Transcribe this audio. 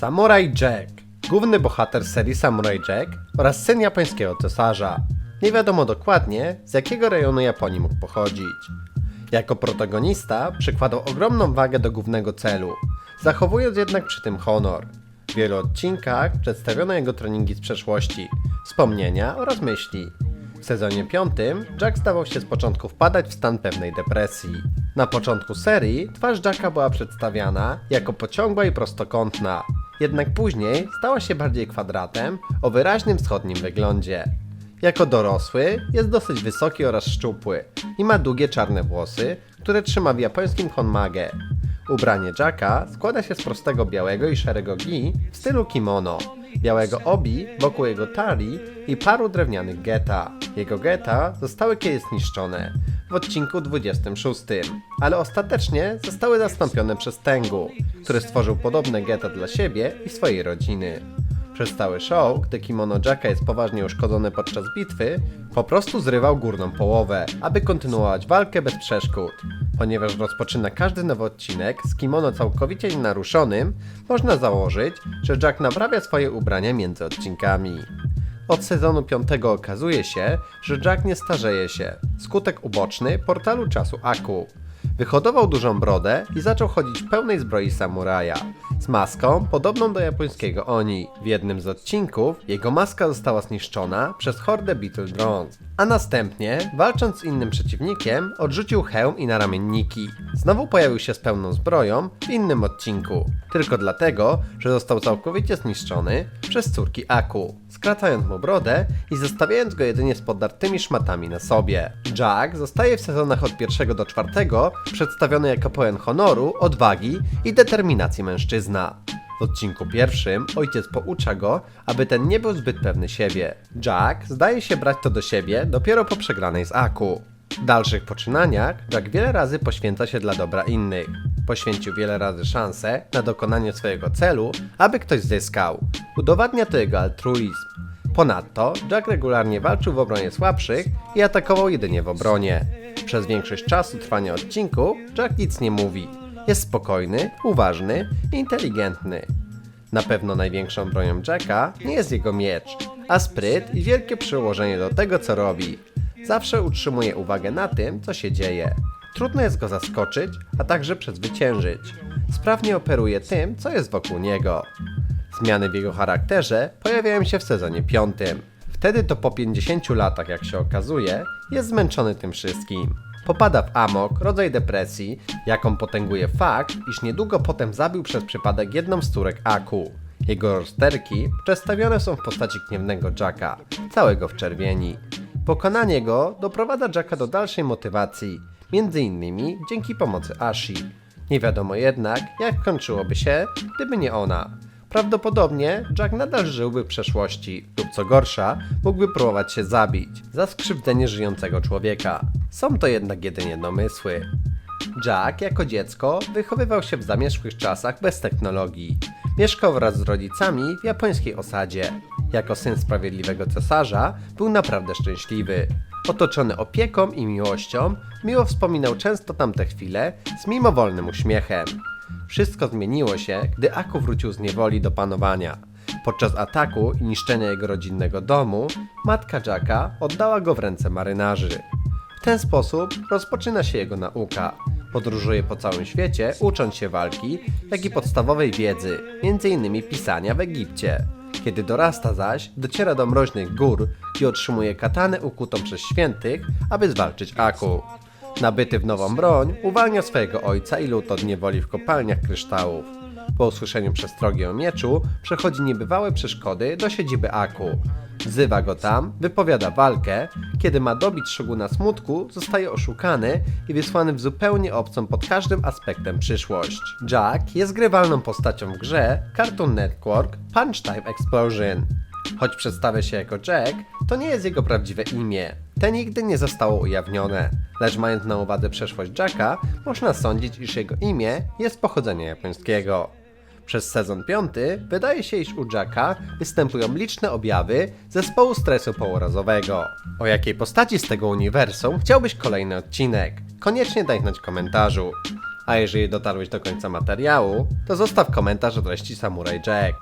Samurai Jack, główny bohater serii Samurai Jack oraz syn japońskiego cesarza. Nie wiadomo dokładnie, z jakiego rejonu Japonii mógł pochodzić. Jako protagonista przykładał ogromną wagę do głównego celu, zachowując jednak przy tym honor. W wielu odcinkach przedstawiono jego treningi z przeszłości, wspomnienia oraz myśli. W sezonie piątym Jack zdawał się z początku wpadać w stan pewnej depresji. Na początku serii twarz Jacka była przedstawiana jako pociągła i prostokątna, jednak później stała się bardziej kwadratem o wyraźnym wschodnim wyglądzie. Jako dorosły jest dosyć wysoki oraz szczupły i ma długie czarne włosy, które trzyma w japońskim honmage. Ubranie Jacka składa się z prostego białego i szarego gi w stylu kimono, białego obi wokół jego talii i paru drewnianych geta. Jego geta zostały kiedyś zniszczone w odcinku 26, ale ostatecznie zostały zastąpione przez Tengu, który stworzył podobne geta dla siebie i swojej rodziny. Przez cały show, gdy kimono Jacka jest poważnie uszkodzone podczas bitwy, po prostu zrywał górną połowę, aby kontynuować walkę bez przeszkód. Ponieważ rozpoczyna każdy nowy odcinek z kimono całkowicie nienaruszonym, można założyć, że Jack naprawia swoje ubrania między odcinkami. Od sezonu 5 okazuje się, że Jack nie starzeje się. Skutek uboczny portalu czasu Aku. Wyhodował dużą brodę i zaczął chodzić w pełnej zbroi samuraja. Z maską podobną do japońskiego Oni. W jednym z odcinków jego maska została zniszczona przez hordę Beetle Drones, a następnie, walcząc z innym przeciwnikiem, odrzucił hełm i naramienniki. Znowu pojawił się z pełną zbroją w innym odcinku, tylko dlatego, że został całkowicie zniszczony przez córki Aku, skracając mu brodę i zostawiając go jedynie z podartymi szmatami na sobie. Jack zostaje w sezonach od pierwszego do czwartego przedstawiony jako pełen honoru, odwagi i determinacji mężczyzna. W odcinku pierwszym ojciec poucza go, aby ten nie był zbyt pewny siebie. Jack zdaje się brać to do siebie dopiero po przegranej z Aku. W dalszych poczynaniach Jack wiele razy poświęca się dla dobra innych. Poświęcił wiele razy szansę na dokonanie swojego celu, aby ktoś zyskał. Udowadnia to jego altruizm. Ponadto Jack regularnie walczył w obronie słabszych i atakował jedynie w obronie. Przez większość czasu trwania odcinku Jack nic nie mówi. Jest spokojny, uważny i inteligentny. Na pewno największą bronią Jacka nie jest jego miecz, a spryt i wielkie przyłożenie do tego, co robi. Zawsze utrzymuje uwagę na tym, co się dzieje. Trudno jest go zaskoczyć, a także przezwyciężyć. Sprawnie operuje tym, co jest wokół niego. Zmiany w jego charakterze pojawiają się w sezonie piątym. Wtedy to po 50 latach, jak się okazuje, jest zmęczony tym wszystkim. Popada w amok, rodzaj depresji, jaką potęguje fakt, iż niedługo potem zabił przez przypadek jedną z córek Aku. Jego rozterki przedstawione są w postaci gniewnego Jacka, całego w czerwieni. Pokonanie go doprowadza Jacka do dalszej motywacji, między innymi dzięki pomocy Ashi. Nie wiadomo jednak, jak kończyłoby się, gdyby nie ona. Prawdopodobnie Jack nadal żyłby w przeszłości, lub co gorsza, mógłby próbować się zabić za skrzywdzenie żyjącego człowieka. Są to jednak jedynie domysły. Jack jako dziecko wychowywał się w zamierzchłych czasach bez technologii. Mieszkał wraz z rodzicami w japońskiej osadzie. Jako syn sprawiedliwego cesarza był naprawdę szczęśliwy. Otoczony opieką i miłością, miło wspominał często tamte chwile z mimowolnym uśmiechem. Wszystko zmieniło się, gdy Aku wrócił z niewoli do panowania. Podczas ataku i niszczenia jego rodzinnego domu, matka Jacka oddała go w ręce marynarzy. W ten sposób rozpoczyna się jego nauka. Podróżuje po całym świecie, ucząc się walki, jak i podstawowej wiedzy, m.in. pisania w Egipcie. Kiedy dorasta zaś, dociera do mroźnych gór i otrzymuje katanę ukutą przez świętych, aby zwalczyć Aku. Nabyty w nową broń, uwalnia swojego ojca i lud od niewoli w kopalniach kryształów. Po usłyszeniu przestrogi o mieczu, przechodzi niebywałe przeszkody do siedziby Aku. Wzywa go tam, wypowiada walkę, kiedy ma dobić szoguna smutku, zostaje oszukany i wysłany w zupełnie obcą pod każdym aspektem przyszłość. Jack jest grywalną postacią w grze Cartoon Network Punch Time Explosion. Choć przedstawia się jako Jack, to nie jest jego prawdziwe imię. Te nigdy nie zostało ujawnione, lecz mając na uwadze przeszłość Jacka, można sądzić, iż jego imię jest pochodzenia japońskiego. Przez sezon piąty wydaje się, iż u Jacka występują liczne objawy zespołu stresu pourazowego. O jakiej postaci z tego uniwersum chciałbyś kolejny odcinek? Koniecznie daj znać w komentarzu. A jeżeli dotarłeś do końca materiału, to zostaw komentarz o treści Samurai Jack.